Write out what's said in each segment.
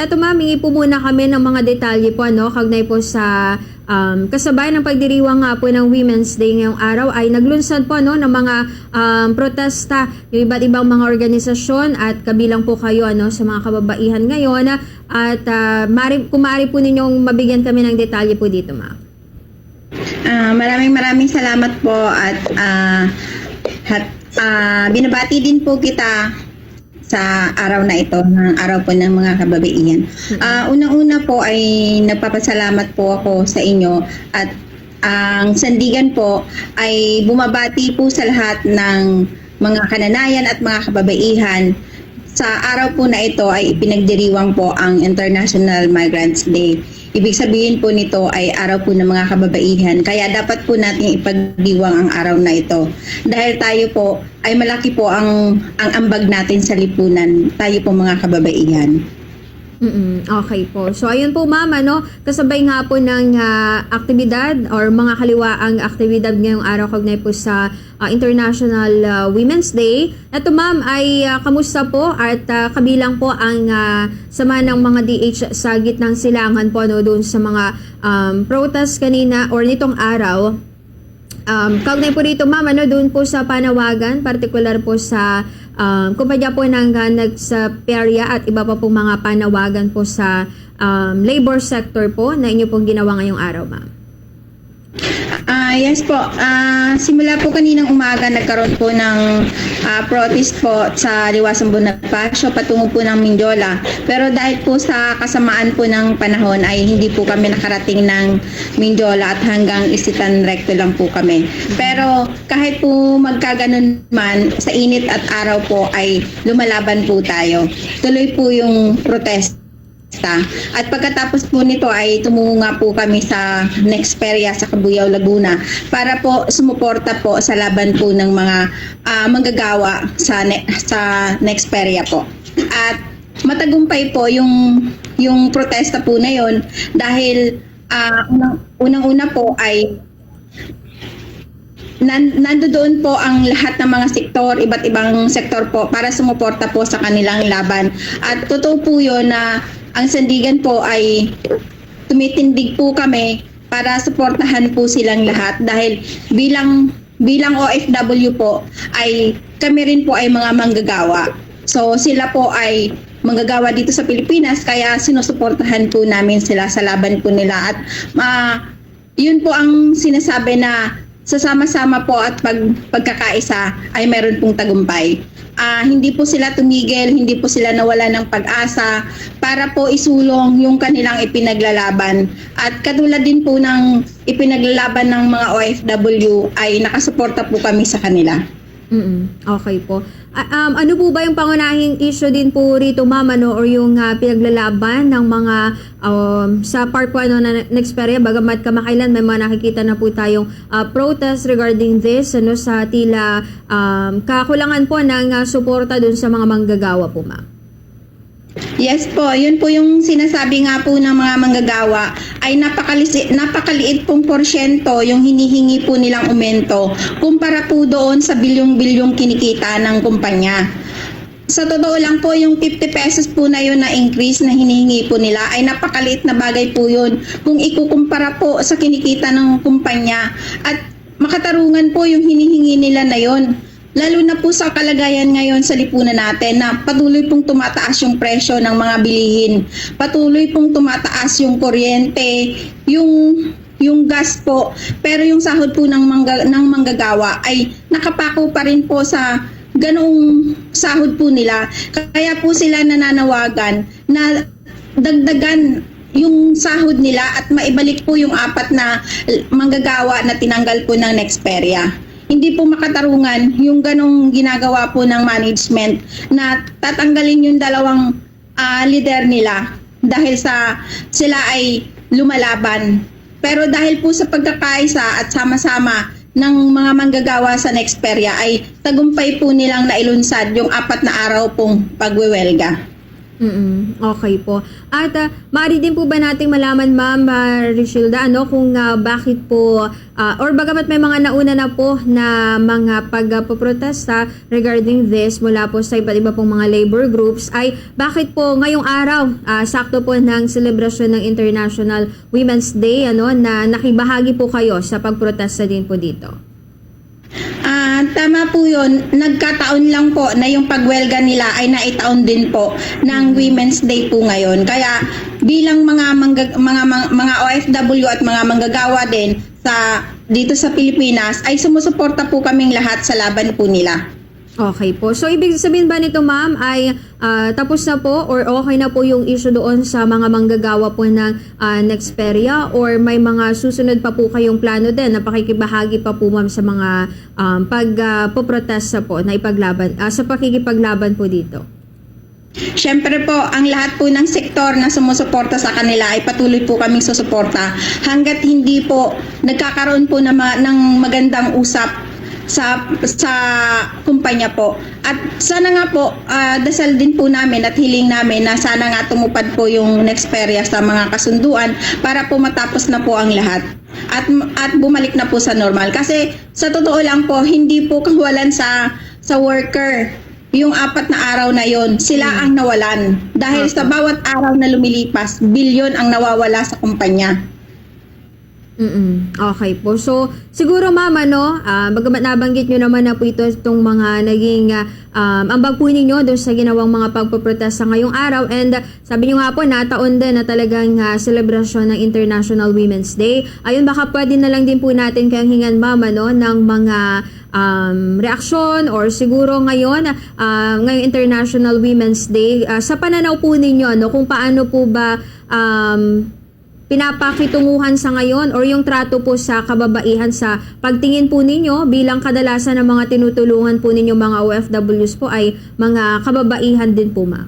eto ma'am, hingi po muna kami ng mga detalye po, ano, kagnay po sa um, kasabay ng pagdiriwang nga po ng Women's Day ngayong araw ay naglunsad po ano, ng mga um, protesta yung iba't ibang mga organisasyon at kabilang po kayo ano, sa mga kababaihan ngayon. At uh, mari, kung maaari po ninyong mabigyan kami ng detalye po dito, ma'am. Ah, maraming maraming salamat po at ah, hat, ah, binabati din po kita sa araw na ito, ng araw po ng mga kababaihan. Ah, unang-una po ay nagpapasalamat po ako sa inyo at ang sandigan po ay bumabati po sa lahat ng mga kananayan at mga kababaihan sa araw po na ito ay ipinagdiriwang po ang International Migrants Day. Ibig sabihin po nito ay araw po ng mga kababaihan. Kaya dapat po natin ipagdiwang ang araw na ito. Dahil tayo po ay malaki po ang, ang ambag natin sa lipunan. Tayo po mga kababaihan. mm Okay po. So ayun po ma'am, ano, kasabay nga po ng ah, aktibidad or mga kaliwaang aktibidad ngayong araw kaugnay po sa ah, International ah, Women's Day. Ito ma'am ay ah, kamusta po at ah, kabilang po ang ah, sama ng mga DH sa gitnang silangan po ano, doon sa mga um, protest kanina or nitong araw. Um, kaugnay po rito, ma'am, ano, doon po sa panawagan, particular po sa um, kumpanya po ng uh, nagsaperya at iba pa po mga panawagan po sa um, labor sector po na inyo pong ginawa ngayong araw, ma'am. Ah, yes po. Ah, simula po kaninang umaga nagkaroon po ng ah, protest po sa Liwasang Bonifacio patungo po ng Mindiola. Pero dahil po sa kasamaan po ng panahon ay hindi po kami nakarating ng Mindiola at hanggang Isitan Recto lang po kami. Pero kahit po magkaganon man sa init at araw po ay lumalaban po tayo. Tuloy po yung protest Basta. At pagkatapos po nito ay tumungo nga po kami sa Nexperia sa Cabuyao, Laguna para po sumuporta po sa laban po ng mga ah, manggagawa sa ne- sa Nexperia po. At matagumpay po yung yung protesta po na yon dahil ah, unang, unang-una po ay nan, nandoon po ang lahat ng mga sektor, iba't ibang sektor po para sumuporta po sa kanilang laban. At totoo po yun na ang sandigan po ay tumitindig po kami para suportahan po silang lahat dahil bilang bilang OFW po ay kami rin po ay mga manggagawa. So sila po ay manggagawa dito sa Pilipinas kaya sinusuportahan po namin sila sa laban po nila at ma yun po ang sinasabi na sasama-sama po at pag, pagkakaisa ay meron pong tagumpay. Ah, hindi po sila tumigil, hindi po sila nawala ng pag-asa para po isulong yung kanilang ipinaglalaban. At katulad din po ng ipinaglalaban ng mga OFW ay nakasuporta po kami sa kanila. Mm Okay po. Ah, um, ano po ba yung pangunahing issue din po rito, ma'am, ano, or yung ah, pinaglalaban ng mga um, sa part po ano, na Nexperia, bagamat kamakailan may mga nakikita na po tayong ah, protest regarding this, ano, sa tila um, kakulangan po ng ah, suporta dun sa mga manggagawa po, ma'am. Yes po, yun po yung sinasabi nga po ng mga manggagawa ay napakalisi, napakaliit pong porsyento yung hinihingi po nilang aumento kumpara po doon sa bilyong-bilyong kinikita ng kumpanya. Sa totoo lang po, yung 50 pesos po na yun na increase na hinihingi po nila ay napakaliit na bagay po yun kung ikukumpara po sa kinikita ng kumpanya at makatarungan po yung hinihingi nila na yon. Lalo na po sa kalagayan ngayon sa lipunan natin na patuloy pong tumataas yung presyo ng mga bilihin. Patuloy pong tumataas yung kuryente, yung yung gas po. Pero yung sahod po ng, mangga, ng manggagawa ay nakapako pa rin po sa ganong sahod po nila. Kaya po sila nananawagan na dagdagan yung sahod nila at maibalik po yung apat na manggagawa na tinanggal po ng Nexperia hindi po makatarungan yung ganong ginagawa po ng management na tatanggalin yung dalawang ah, leader nila dahil sa sila ay lumalaban. Pero dahil po sa pagkakaisa at sama-sama ng mga manggagawa sa Nexperia ay tagumpay po nilang nailunsad yung apat na araw pong pagwewelga. Mm, okay po. At uh, maaari din po ba nating malaman, Ma'am uh, Richilda, ano, kung ah, bakit po, ah, or bagamat may mga nauna na po na mga pagpoprotesta regarding this mula po sa iba't iba pong mga labor groups, ay bakit po ngayong araw, ah, sakto po ng selebrasyon ng International Women's Day, ano, na nakibahagi po kayo sa pagprotesta din po dito? Tama po 'yun. Nagkataon lang po na yung pagwelga nila ay naitaon din po ng Women's Day po ngayon. Kaya bilang mga mangga- mga mga, mga OFW at mga manggagawa din sa dito sa Pilipinas ay sumusuporta po kaming lahat sa laban po nila. Okay po. So, ibig sabihin ba nito, ma'am, ay ah, tapos na po or okay na po yung issue doon sa mga manggagawa po ng uh, Nexperia or may mga susunod pa po kayong plano din na pakikibahagi pa po, ma'am, sa mga um, pag-poprotesta po na ipaglaban, ah, sa pakikipaglaban po dito? Siyempre po, ang lahat po ng sektor na sumusuporta sa kanila ay patuloy po kaming susuporta hanggat hindi po nagkakaroon po ng, ng magandang usap sa sa kumpanya po. At sana nga po, ah, dasal din po namin at hiling namin na sana nga tumupad po yung Nexperia sa mga kasunduan para po matapos na po ang lahat. At at bumalik na po sa normal. Kasi sa totoo lang po hindi po kawalan sa sa worker yung apat na araw na yon sila ang nawalan. Dahil sa bawat araw na lumilipas bilyon ang nawawala sa kumpanya Mm Okay po. So, siguro mama, no, bagamat nabanggit nyo naman na po ito itong mga naging ah, um, ambag po ninyo doon sa ginawang mga pagpoprotesta ngayong araw. And ah, sabi nyo nga po, nataon din na talagang ah, selebrasyon ng International Women's Day. Ayun, baka pwede na lang din po natin kayang hingan mama, no, ng mga um, reaksyon or siguro ngayon, ah, ngayong International Women's Day, ah, sa pananaw po ninyo, no, kung paano po ba um, pinapakitunguhan sa ngayon or yung trato po sa kababaihan sa pagtingin po ninyo bilang kadalasan ng mga tinutulungan po ninyo mga OFWs po ay mga kababaihan din po ma'am.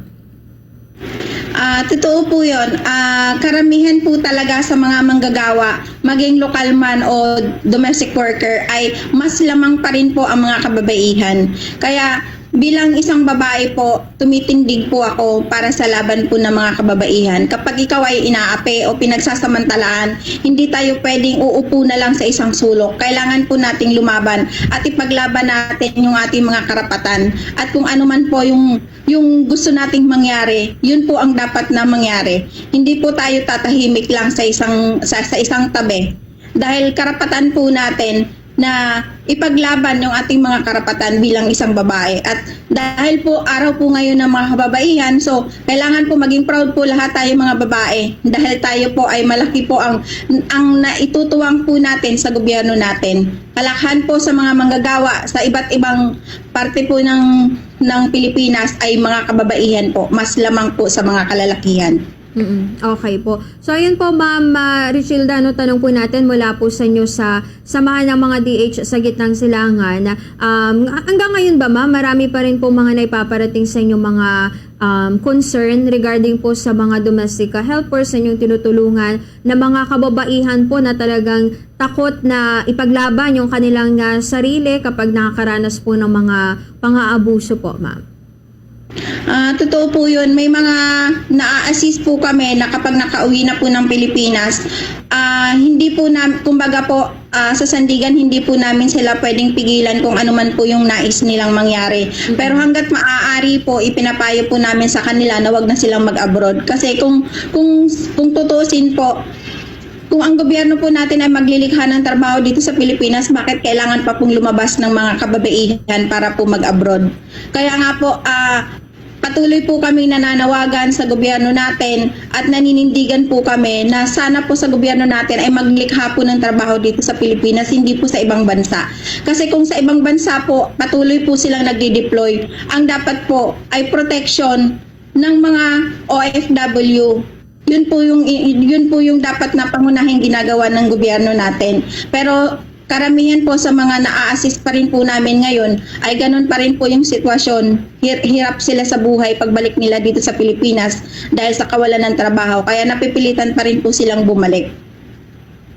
Ah, totoo po 'yon. Ah, karamihan po talaga sa mga manggagawa, maging lokal man o domestic worker ay mas lamang pa rin po ang mga kababaihan. Kaya bilang isang babae po, tumitindig po ako para sa laban po ng mga kababaihan. Kapag ikaw ay inaapi o pinagsasamantalaan, hindi tayo pwedeng uupo na lang sa isang sulok. Kailangan po nating lumaban at ipaglaban natin yung ating mga karapatan. At kung ano man po yung yung gusto nating mangyari, yun po ang dapat na mangyari. Hindi po tayo tatahimik lang sa isang sa, sa isang tabi. Dahil karapatan po natin na ipaglaban yung ating mga karapatan bilang isang babae. At dahil po araw po ngayon ng mga kababaihan, so kailangan po maging proud po lahat tayo mga babae dahil tayo po ay malaki po ang ang naitutuwang po natin sa gobyerno natin. Kalakhan po sa mga manggagawa sa iba't ibang parte po ng ng Pilipinas ay mga kababaihan po, mas lamang po sa mga kalalakihan. Mm Okay po. So ayun po Ma'am uh, Richilda, no, tanong po natin mula po sa inyo sa samahan ng mga DH sa gitnang silangan. Um, hanggang ngayon ba Ma'am, marami pa rin po mga naipaparating sa inyo mga um, concern regarding po sa mga domestic helpers na inyong tinutulungan na mga kababaihan po na talagang takot na ipaglaban yung kanilang uh, sarili kapag nakakaranas po ng mga pang-aabuso po Ma'am. Ah, totoo po yun. May mga na-assist po kami na kapag nakauwi na po ng Pilipinas, ah, hindi po na, kumbaga po, ah, sa sandigan, hindi po namin sila pwedeng pigilan kung ano man po yung nais nilang mangyari. Pero hanggat maaari po, ipinapayo po namin sa kanila na wag na silang mag-abroad. Kasi kung, kung, kung tutusin po, kung ang gobyerno po natin ay maglilikha ng trabaho dito sa Pilipinas, bakit kailangan pa pong lumabas ng mga kababaihan para po mag-abroad? Kaya nga po, ah, patuloy po kami nananawagan sa gobyerno natin at naninindigan po kami na sana po sa gobyerno natin ay maglikha po ng trabaho dito sa Pilipinas, hindi po sa ibang bansa. Kasi kung sa ibang bansa po, patuloy po silang nagdi-deploy. Ang dapat po ay protection ng mga OFW yun po yung yun po yung dapat na pangunahing ginagawa ng gobyerno natin. Pero karamihan po sa mga naa-assist pa rin po namin ngayon ay ganun pa rin po yung sitwasyon. Hir- hirap sila sa buhay pagbalik nila dito sa Pilipinas dahil sa kawalan ng trabaho. Kaya napipilitan pa rin po silang bumalik.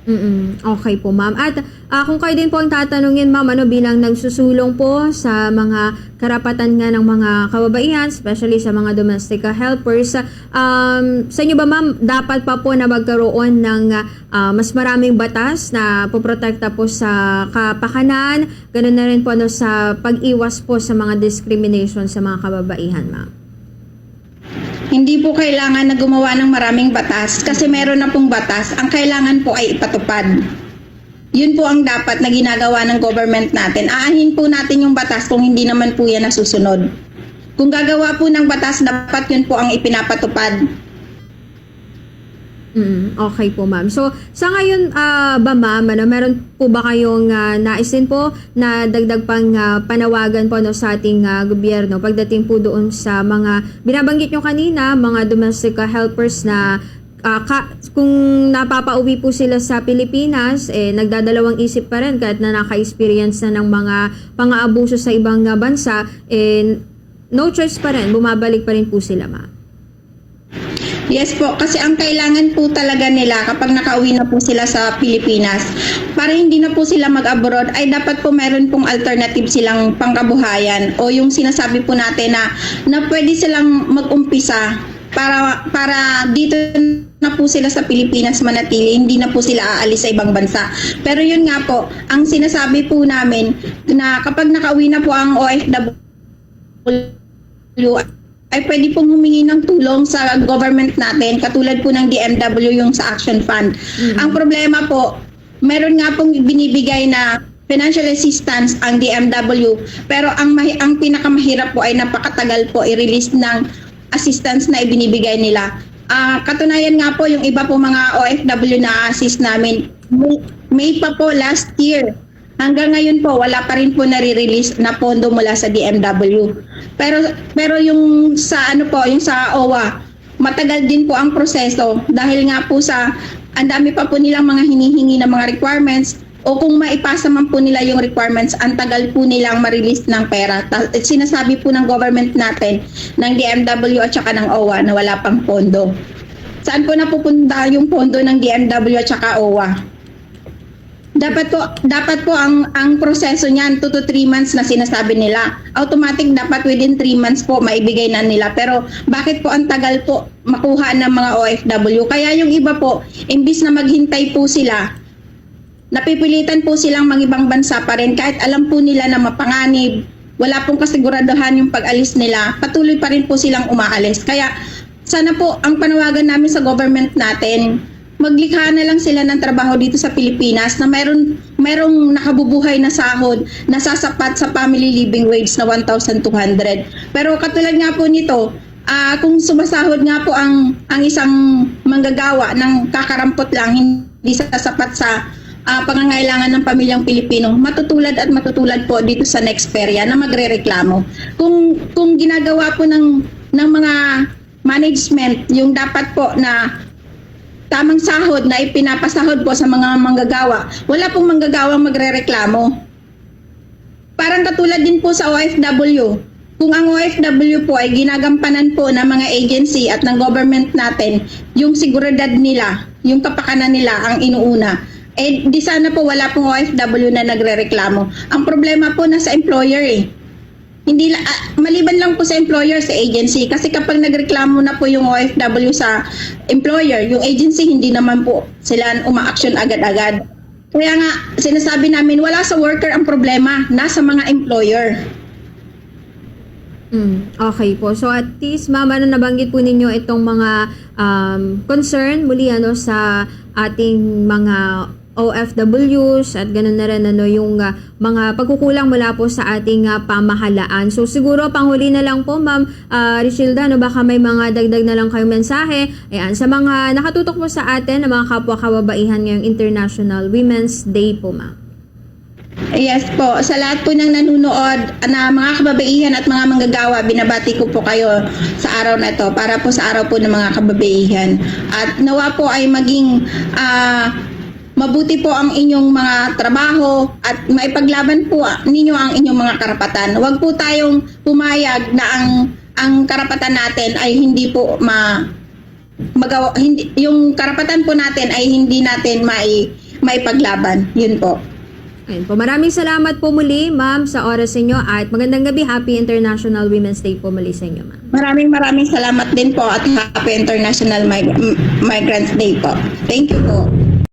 Mm Okay po, ma'am. At ah, kung kayo din po ang tatanungin, ma'am, ano bilang nagsusulong po sa mga karapatan nga ng mga kababaihan, especially sa mga domestic helpers, um, sa inyo ba, ma'am, dapat pa po na magkaroon ng ah, mas maraming batas na poprotekta po sa kapakanan, ganun na rin po ano, sa pag-iwas po sa mga discrimination sa mga kababaihan, ma'am? Hindi po kailangan na gumawa ng maraming batas kasi meron na pong batas. Ang kailangan po ay ipatupad. Yun po ang dapat na ginagawa ng government natin. Aanhin po natin yung batas kung hindi naman po yan nasusunod. Kung gagawa po ng batas, dapat yun po ang ipinapatupad. Mm, okay po ma'am. So sa ngayon ah, ba ma'am, ano, meron po ba kayong ah, naisin po na dagdag pang ah, panawagan po no, sa ating ah, gobyerno pagdating po doon sa mga binabanggit nyo kanina, mga domestic helpers na ah, ka- kung napapauwi po sila sa Pilipinas, eh, nagdadalawang isip pa rin kahit na naka-experience na ng mga pang-aabuso sa ibang bansa, eh, no choice pa rin, bumabalik pa rin po sila ma'am. Yes po, kasi ang kailangan po talaga nila kapag nakauwi na po sila sa Pilipinas, para hindi na po sila mag-abroad, ay dapat po meron pong alternative silang pangkabuhayan o yung sinasabi po natin na, na pwede silang mag-umpisa para para dito na po sila sa Pilipinas manatili, hindi na po sila aalis sa ibang bansa. Pero yun nga po, ang sinasabi po namin na kapag nakauwi na po ang OFW ay pwede pong humingi ng tulong sa government natin, katulad po ng DMW yung sa Action Fund. Ang problema po, meron nga pong binibigay na financial assistance ang DMW, pero ang mahi- ang pinakamahirap po ay napakatagal po i-release ng assistance na ibinibigay nila. Ah, katunayan nga po yung iba po mga OFW na assist namin, May, May pa po last year Hanggang ngayon po, wala pa rin po nare-release na pondo mula sa DMW. Pero pero yung sa ano po, yung sa OWA, matagal din po ang proseso dahil nga po sa ang dami pa po nilang mga hinihingi na mga requirements o kung maipasa man po nila yung requirements, ang tagal po nilang ma-release ng pera. Ta- sinasabi po ng government natin, ng DMW at saka ng OWA na wala pang pondo. Saan po napupunta yung pondo ng DMW at saka OWA? Dapat po dapat po ang ang proseso niyan 2 to 3 months na sinasabi nila. Automatic dapat within 3 months po maibigay na nila. Pero bakit po ang tagal po makuha ng mga OFW? Kaya yung iba po, imbis na maghintay po sila, napipilitan po silang mangibang bansa pa rin kahit alam po nila na mapanganib, wala pong kasiguraduhan yung pag-alis nila, patuloy pa rin po silang umaalis. Kaya sana po ang panawagan namin sa government natin, maglikha na lang sila ng trabaho dito sa Pilipinas na mayroon mayroong nakabubuhay na sahod na sasapat sa family living wage na 1,200. Pero katulad nga po nito, ah kung sumasahod nga po ang ang isang manggagawa ng kakarampot lang hindi sasapat sa ah, pangangailangan ng pamilyang Pilipino, matutulad at matutulad po dito sa next perya na magrereklamo. Kung kung ginagawa po ng ng mga management yung dapat po na tamang sahod na ipinapasahod po sa mga manggagawa, wala pong manggagawang magrereklamo. Parang katulad din po sa OFW. Kung ang OFW po ay ginagampanan po ng mga agency at ng government natin, yung seguridad nila, yung kapakanan nila ang inuuna. Eh, di sana po wala pong OFW na nagrereklamo. Ang problema po nasa employer eh hindi ah, maliban lang po sa employer sa agency kasi kapag nagreklamo na po yung OFW sa employer, yung agency hindi naman po sila uma-action agad-agad. Kaya nga sinasabi namin wala sa worker ang problema, nasa mga employer. Mm, okay po. So at least ma'am, ano nabanggit po ninyo itong mga um, concern muli ano sa ating mga OFWs at ganun na rin ano yung ah, mga pagkukulang mula po sa ating ah, pamahalaan. So siguro panghuli na lang po ma'am uh, Richilda, no, baka may mga dagdag na lang kayong mensahe. Ayan, sa mga nakatutok po sa atin na mga kapwa kababaihan ngayong International Women's Day po ma'am. Yes po, sa lahat po ng nanunood na mga kababaihan at mga manggagawa, binabati ko po kayo sa araw na ito para po sa araw po ng mga kababaihan. At nawa po ay maging ah, mabuti po ang inyong mga trabaho at maipaglaban po ninyo ang inyong mga karapatan. Huwag po tayong pumayag na ang ang karapatan natin ay hindi po ma magawa hindi yung karapatan po natin ay hindi natin mai maipaglaban. Yun po. Ayun po. Maraming salamat po muli, ma'am, sa oras ninyo at magandang gabi. Happy International Women's Day po muli sa inyo, ma'am. Maraming maraming salamat din po at Happy International Mig- Migrants Day po. Thank you po.